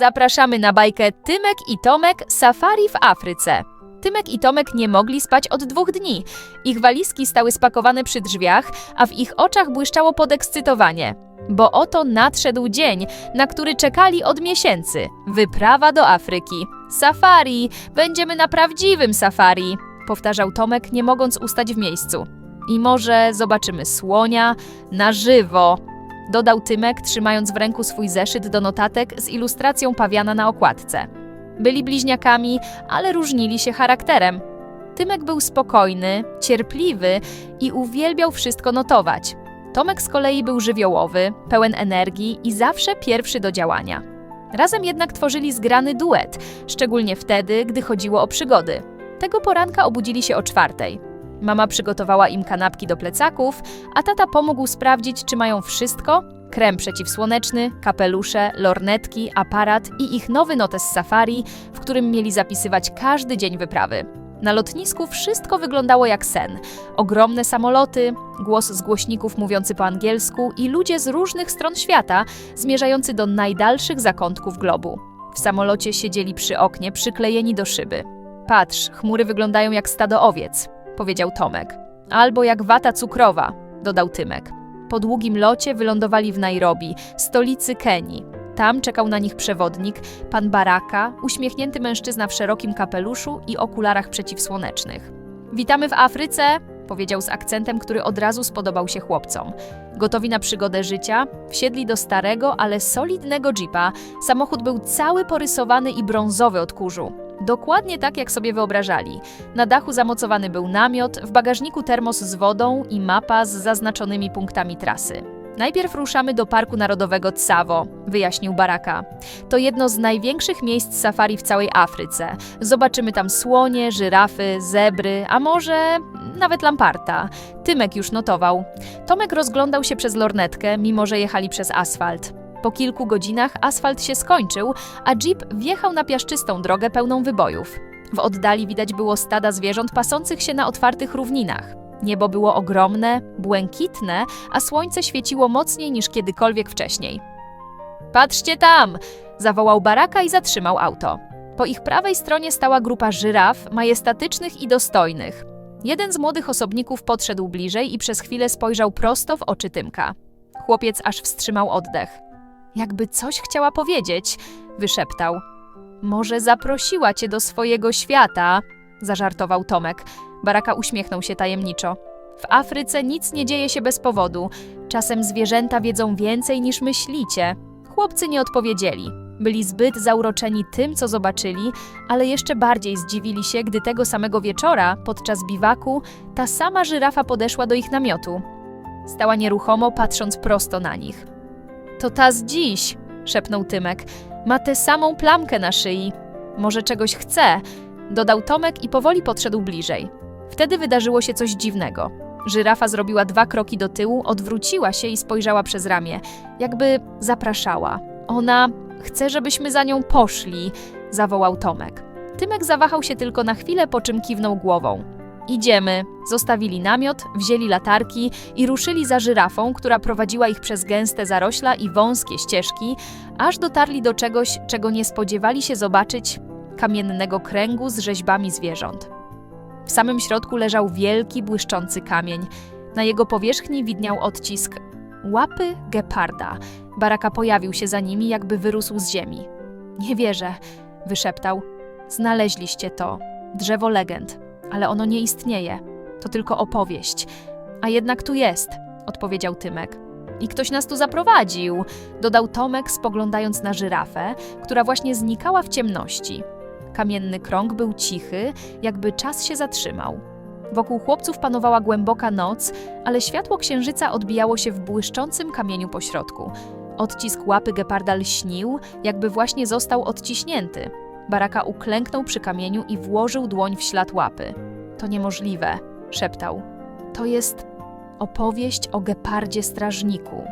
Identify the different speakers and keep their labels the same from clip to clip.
Speaker 1: Zapraszamy na bajkę Tymek i Tomek Safari w Afryce. Tymek i Tomek nie mogli spać od dwóch dni. Ich walizki stały spakowane przy drzwiach, a w ich oczach błyszczało podekscytowanie. Bo oto nadszedł dzień, na który czekali od miesięcy. Wyprawa do Afryki. Safari! Będziemy na prawdziwym safari! Powtarzał Tomek, nie mogąc ustać w miejscu. I może zobaczymy słonia na żywo. Dodał Tymek, trzymając w ręku swój zeszyt do notatek z ilustracją pawiana na okładce. Byli bliźniakami, ale różnili się charakterem. Tymek był spokojny, cierpliwy i uwielbiał wszystko notować. Tomek z kolei był żywiołowy, pełen energii i zawsze pierwszy do działania. Razem jednak tworzyli zgrany duet, szczególnie wtedy, gdy chodziło o przygody. Tego poranka obudzili się o czwartej. Mama przygotowała im kanapki do plecaków, a tata pomógł sprawdzić, czy mają wszystko: krem przeciwsłoneczny, kapelusze, lornetki, aparat i ich nowy notes safari, w którym mieli zapisywać każdy dzień wyprawy. Na lotnisku wszystko wyglądało jak sen. Ogromne samoloty, głos z głośników mówiący po angielsku i ludzie z różnych stron świata zmierzający do najdalszych zakątków globu. W samolocie siedzieli przy oknie, przyklejeni do szyby. Patrz, chmury wyglądają jak stado owiec, powiedział Tomek. Albo jak wata cukrowa, dodał Tymek. Po długim locie wylądowali w Nairobi, stolicy Kenii. Tam czekał na nich przewodnik, pan Baraka, uśmiechnięty mężczyzna w szerokim kapeluszu i okularach przeciwsłonecznych. Witamy w Afryce, powiedział z akcentem, który od razu spodobał się chłopcom. Gotowi na przygodę życia, wsiedli do starego, ale solidnego jeepa. Samochód był cały porysowany i brązowy od kurzu. Dokładnie tak, jak sobie wyobrażali. Na dachu zamocowany był namiot, w bagażniku termos z wodą i mapa z zaznaczonymi punktami trasy. Najpierw ruszamy do Parku Narodowego Tsavo, wyjaśnił Baraka. To jedno z największych miejsc safari w całej Afryce. Zobaczymy tam słonie, żyrafy, zebry, a może nawet lamparta. Tymek już notował. Tomek rozglądał się przez lornetkę, mimo że jechali przez asfalt. Po kilku godzinach asfalt się skończył, a jeep wjechał na piaszczystą drogę pełną wybojów. W oddali widać było stada zwierząt pasących się na otwartych równinach. Niebo było ogromne, błękitne, a słońce świeciło mocniej niż kiedykolwiek wcześniej. Patrzcie tam! zawołał Baraka i zatrzymał auto. Po ich prawej stronie stała grupa żyraf, majestatycznych i dostojnych. Jeden z młodych osobników podszedł bliżej i przez chwilę spojrzał prosto w oczy Tymka. Chłopiec aż wstrzymał oddech. Jakby coś chciała powiedzieć, wyszeptał. Może zaprosiła cię do swojego świata, zażartował Tomek. Baraka uśmiechnął się tajemniczo. W Afryce nic nie dzieje się bez powodu. Czasem zwierzęta wiedzą więcej niż myślicie. Chłopcy nie odpowiedzieli. Byli zbyt zauroczeni tym, co zobaczyli, ale jeszcze bardziej zdziwili się, gdy tego samego wieczora, podczas biwaku, ta sama żyrafa podeszła do ich namiotu. Stała nieruchomo, patrząc prosto na nich. To ta z dziś, szepnął Tymek. Ma tę samą plamkę na szyi. Może czegoś chce, dodał Tomek i powoli podszedł bliżej. Wtedy wydarzyło się coś dziwnego. Żyrafa zrobiła dwa kroki do tyłu, odwróciła się i spojrzała przez ramię, jakby zapraszała. Ona chce, żebyśmy za nią poszli, zawołał Tomek. Tymek zawahał się tylko na chwilę, po czym kiwnął głową. Idziemy. Zostawili namiot, wzięli latarki i ruszyli za żyrafą, która prowadziła ich przez gęste zarośla i wąskie ścieżki, aż dotarli do czegoś, czego nie spodziewali się zobaczyć kamiennego kręgu z rzeźbami zwierząt. W samym środku leżał wielki, błyszczący kamień. Na jego powierzchni widniał odcisk łapy geparda. Baraka pojawił się za nimi, jakby wyrósł z ziemi. Nie wierzę, wyszeptał. Znaleźliście to. Drzewo legend, ale ono nie istnieje. To tylko opowieść. A jednak tu jest, odpowiedział Tymek. I ktoś nas tu zaprowadził, dodał Tomek, spoglądając na żyrafę, która właśnie znikała w ciemności. Kamienny krąg był cichy, jakby czas się zatrzymał. Wokół chłopców panowała głęboka noc, ale światło księżyca odbijało się w błyszczącym kamieniu pośrodku. Odcisk łapy geparda lśnił, jakby właśnie został odciśnięty. Baraka uklęknął przy kamieniu i włożył dłoń w ślad łapy. To niemożliwe, szeptał. To jest opowieść o gepardzie strażniku.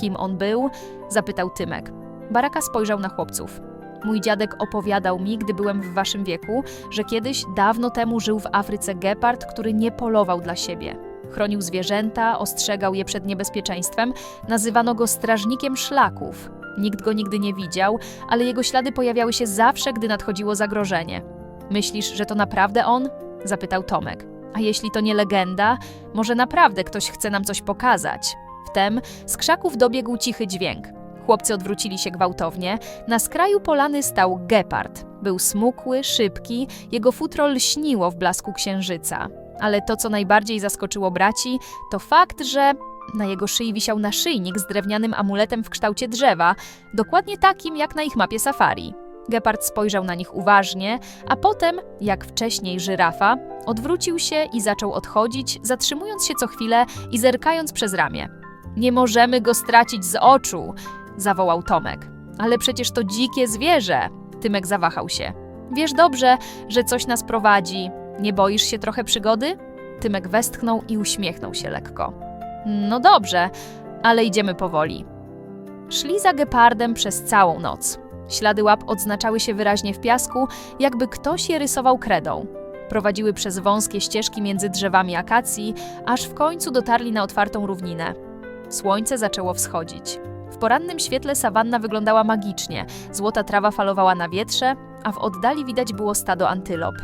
Speaker 1: Kim on był? zapytał Tymek. Baraka spojrzał na chłopców. Mój dziadek opowiadał mi, gdy byłem w waszym wieku, że kiedyś dawno temu żył w Afryce gepard, który nie polował dla siebie. Chronił zwierzęta, ostrzegał je przed niebezpieczeństwem, nazywano go strażnikiem szlaków. Nikt go nigdy nie widział, ale jego ślady pojawiały się zawsze, gdy nadchodziło zagrożenie. Myślisz, że to naprawdę on? zapytał Tomek. A jeśli to nie legenda, może naprawdę ktoś chce nam coś pokazać. Wtem z krzaków dobiegł cichy dźwięk. Chłopcy odwrócili się gwałtownie. Na skraju polany stał gepard. Był smukły, szybki, jego futro lśniło w blasku księżyca. Ale to, co najbardziej zaskoczyło braci, to fakt, że na jego szyi wisiał naszyjnik z drewnianym amuletem w kształcie drzewa, dokładnie takim jak na ich mapie safari. Gepard spojrzał na nich uważnie, a potem, jak wcześniej żyrafa, odwrócił się i zaczął odchodzić, zatrzymując się co chwilę i zerkając przez ramię. Nie możemy go stracić z oczu, zawołał Tomek. Ale przecież to dzikie zwierzę. Tymek zawahał się. Wiesz dobrze, że coś nas prowadzi. Nie boisz się trochę przygody? Tymek westchnął i uśmiechnął się lekko. No dobrze, ale idziemy powoli. Szli za gepardem przez całą noc. Ślady łap odznaczały się wyraźnie w piasku, jakby ktoś je rysował kredą. Prowadziły przez wąskie ścieżki między drzewami akacji, aż w końcu dotarli na otwartą równinę. Słońce zaczęło wschodzić. W porannym świetle sawanna wyglądała magicznie, złota trawa falowała na wietrze, a w oddali widać było stado antylop.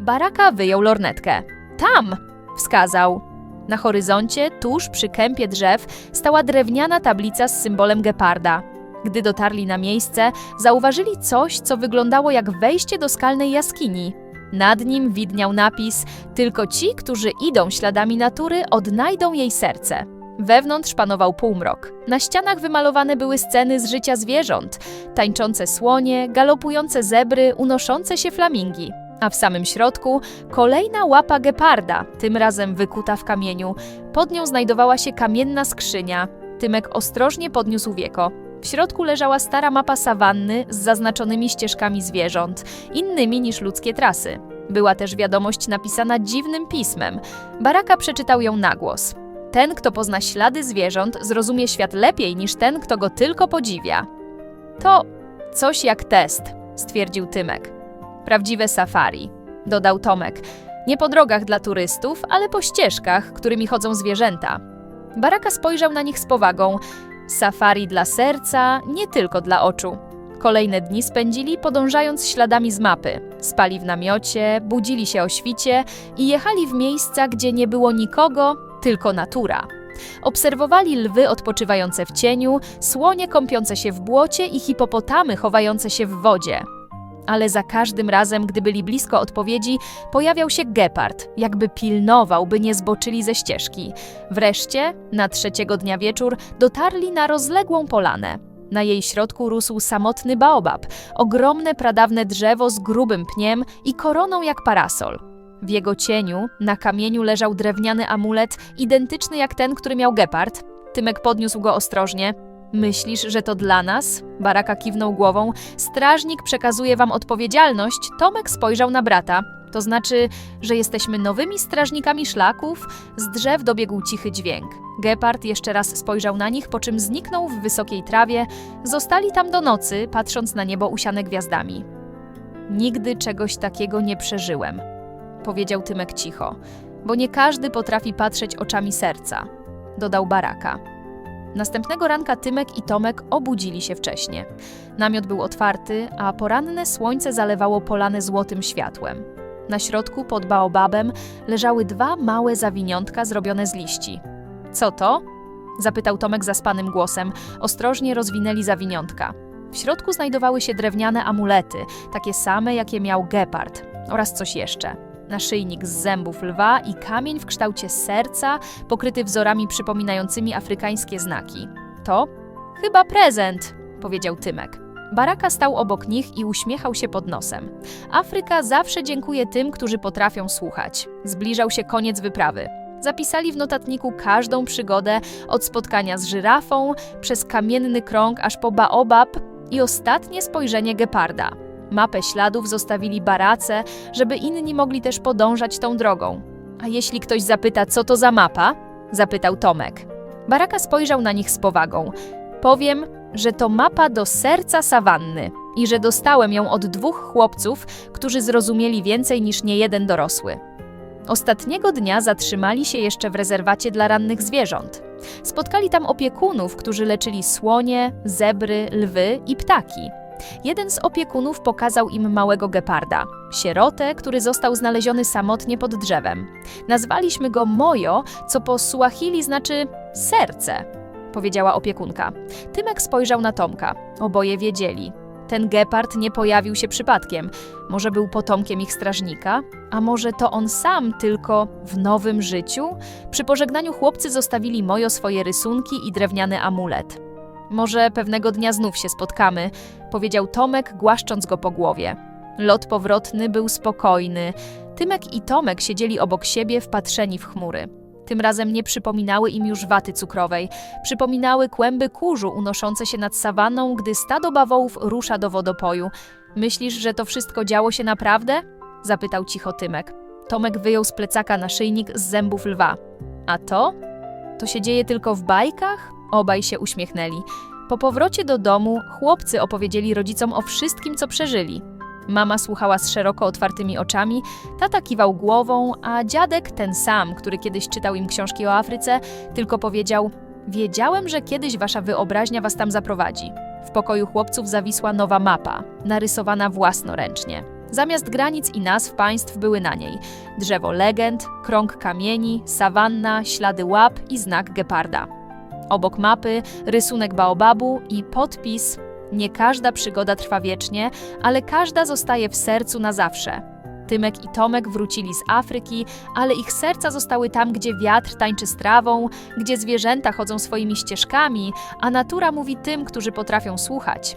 Speaker 1: Baraka wyjął lornetkę. Tam! wskazał. Na horyzoncie, tuż przy kępie drzew, stała drewniana tablica z symbolem geparda. Gdy dotarli na miejsce, zauważyli coś, co wyglądało jak wejście do skalnej jaskini. Nad nim widniał napis: Tylko ci, którzy idą śladami natury, odnajdą jej serce. Wewnątrz panował półmrok. Na ścianach wymalowane były sceny z życia zwierząt: tańczące słonie, galopujące zebry, unoszące się flamingi. A w samym środku kolejna łapa geparda, tym razem wykuta w kamieniu. Pod nią znajdowała się kamienna skrzynia. Tymek ostrożnie podniósł wieko. W środku leżała stara mapa sawanny z zaznaczonymi ścieżkami zwierząt, innymi niż ludzkie trasy. Była też wiadomość napisana dziwnym pismem. Baraka przeczytał ją na głos. Ten, kto pozna ślady zwierząt, zrozumie świat lepiej niż ten, kto go tylko podziwia. To coś jak test, stwierdził Tymek. Prawdziwe safari, dodał Tomek. Nie po drogach dla turystów, ale po ścieżkach, którymi chodzą zwierzęta. Baraka spojrzał na nich z powagą. Safari dla serca, nie tylko dla oczu. Kolejne dni spędzili podążając śladami z mapy. Spali w namiocie, budzili się o świcie i jechali w miejsca, gdzie nie było nikogo, tylko natura. Obserwowali lwy odpoczywające w cieniu, słonie kąpiące się w błocie i hipopotamy chowające się w wodzie. Ale za każdym razem, gdy byli blisko odpowiedzi, pojawiał się gepard, jakby pilnował, by nie zboczyli ze ścieżki. Wreszcie, na trzeciego dnia wieczór, dotarli na rozległą polanę. Na jej środku rósł samotny baobab, ogromne pradawne drzewo z grubym pniem i koroną jak parasol. W jego cieniu na kamieniu leżał drewniany amulet, identyczny jak ten, który miał gepard. Tymek podniósł go ostrożnie. Myślisz, że to dla nas? Baraka kiwnął głową. Strażnik przekazuje wam odpowiedzialność. Tomek spojrzał na brata. To znaczy, że jesteśmy nowymi strażnikami szlaków? Z drzew dobiegł cichy dźwięk. Gepard jeszcze raz spojrzał na nich, po czym zniknął w wysokiej trawie. Zostali tam do nocy, patrząc na niebo usiane gwiazdami. Nigdy czegoś takiego nie przeżyłem, powiedział Tymek cicho, bo nie każdy potrafi patrzeć oczami serca, dodał Baraka. Następnego ranka Tymek i Tomek obudzili się wcześnie. Namiot był otwarty, a poranne słońce zalewało polany złotym światłem. Na środku, pod baobabem, leżały dwa małe zawiniątka zrobione z liści. Co to? zapytał Tomek zaspanym głosem. Ostrożnie rozwinęli zawiniątka. W środku znajdowały się drewniane amulety, takie same, jakie miał gepard, oraz coś jeszcze. Naszyjnik z zębów lwa i kamień w kształcie serca, pokryty wzorami przypominającymi afrykańskie znaki. To? Chyba prezent, powiedział Tymek. Baraka stał obok nich i uśmiechał się pod nosem. Afryka zawsze dziękuję tym, którzy potrafią słuchać. Zbliżał się koniec wyprawy. Zapisali w notatniku każdą przygodę, od spotkania z żyrafą, przez kamienny krąg aż po baobab i ostatnie spojrzenie geparda. Mapę śladów zostawili barace, żeby inni mogli też podążać tą drogą. A jeśli ktoś zapyta, co to za mapa? zapytał Tomek. Baraka spojrzał na nich z powagą. Powiem, że to mapa do serca sawanny i że dostałem ją od dwóch chłopców, którzy zrozumieli więcej niż niejeden dorosły. Ostatniego dnia zatrzymali się jeszcze w rezerwacie dla rannych zwierząt. Spotkali tam opiekunów, którzy leczyli słonie, zebry, lwy i ptaki. Jeden z opiekunów pokazał im małego geparda, sierotę, który został znaleziony samotnie pod drzewem. Nazwaliśmy go Mojo, co po suahili znaczy serce, powiedziała opiekunka. Tymek spojrzał na Tomka. Oboje wiedzieli. Ten gepard nie pojawił się przypadkiem. Może był potomkiem ich strażnika? A może to on sam, tylko w nowym życiu? Przy pożegnaniu chłopcy zostawili Mojo swoje rysunki i drewniany amulet. Może pewnego dnia znów się spotkamy, powiedział Tomek, głaszcząc go po głowie. Lot powrotny był spokojny. Tymek i Tomek siedzieli obok siebie, wpatrzeni w chmury. Tym razem nie przypominały im już waty cukrowej, przypominały kłęby kurzu unoszące się nad sawanną, gdy stado bawołów rusza do wodopoju. Myślisz, że to wszystko działo się naprawdę? zapytał cicho Tymek. Tomek wyjął z plecaka naszyjnik z zębów lwa. A to? To się dzieje tylko w bajkach? Obaj się uśmiechnęli. Po powrocie do domu chłopcy opowiedzieli rodzicom o wszystkim, co przeżyli. Mama słuchała z szeroko otwartymi oczami, tata kiwał głową, a dziadek, ten sam, który kiedyś czytał im książki o Afryce, tylko powiedział: Wiedziałem, że kiedyś wasza wyobraźnia was tam zaprowadzi. W pokoju chłopców zawisła nowa mapa, narysowana własnoręcznie. Zamiast granic i nazw państw były na niej drzewo legend, krąg kamieni, sawanna, ślady łap i znak geparda. Obok mapy rysunek baobabu i podpis Nie każda przygoda trwa wiecznie, ale każda zostaje w sercu na zawsze. Tymek i Tomek wrócili z Afryki, ale ich serca zostały tam, gdzie wiatr tańczy z trawą, gdzie zwierzęta chodzą swoimi ścieżkami, a natura mówi tym, którzy potrafią słuchać.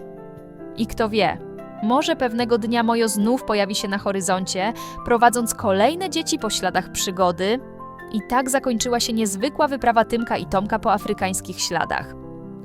Speaker 1: I kto wie, może pewnego dnia Mojo znów pojawi się na horyzoncie, prowadząc kolejne dzieci po śladach przygody, i tak zakończyła się niezwykła wyprawa Tymka i Tomka po afrykańskich śladach.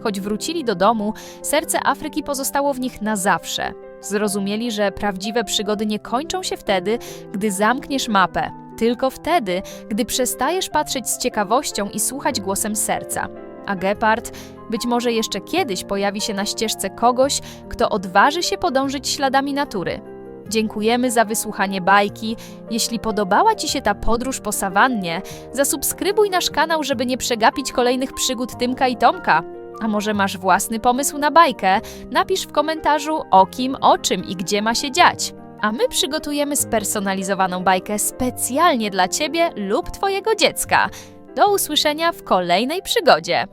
Speaker 1: Choć wrócili do domu, serce Afryki pozostało w nich na zawsze. Zrozumieli, że prawdziwe przygody nie kończą się wtedy, gdy zamkniesz mapę, tylko wtedy, gdy przestajesz patrzeć z ciekawością i słuchać głosem serca. A gepard być może jeszcze kiedyś pojawi się na ścieżce kogoś, kto odważy się podążyć śladami natury. Dziękujemy za wysłuchanie bajki. Jeśli podobała Ci się ta podróż po sawannie, zasubskrybuj nasz kanał, żeby nie przegapić kolejnych przygód Tymka i Tomka. A może masz własny pomysł na bajkę? Napisz w komentarzu o kim, o czym i gdzie ma się dziać. A my przygotujemy spersonalizowaną bajkę specjalnie dla Ciebie lub Twojego dziecka. Do usłyszenia w kolejnej przygodzie.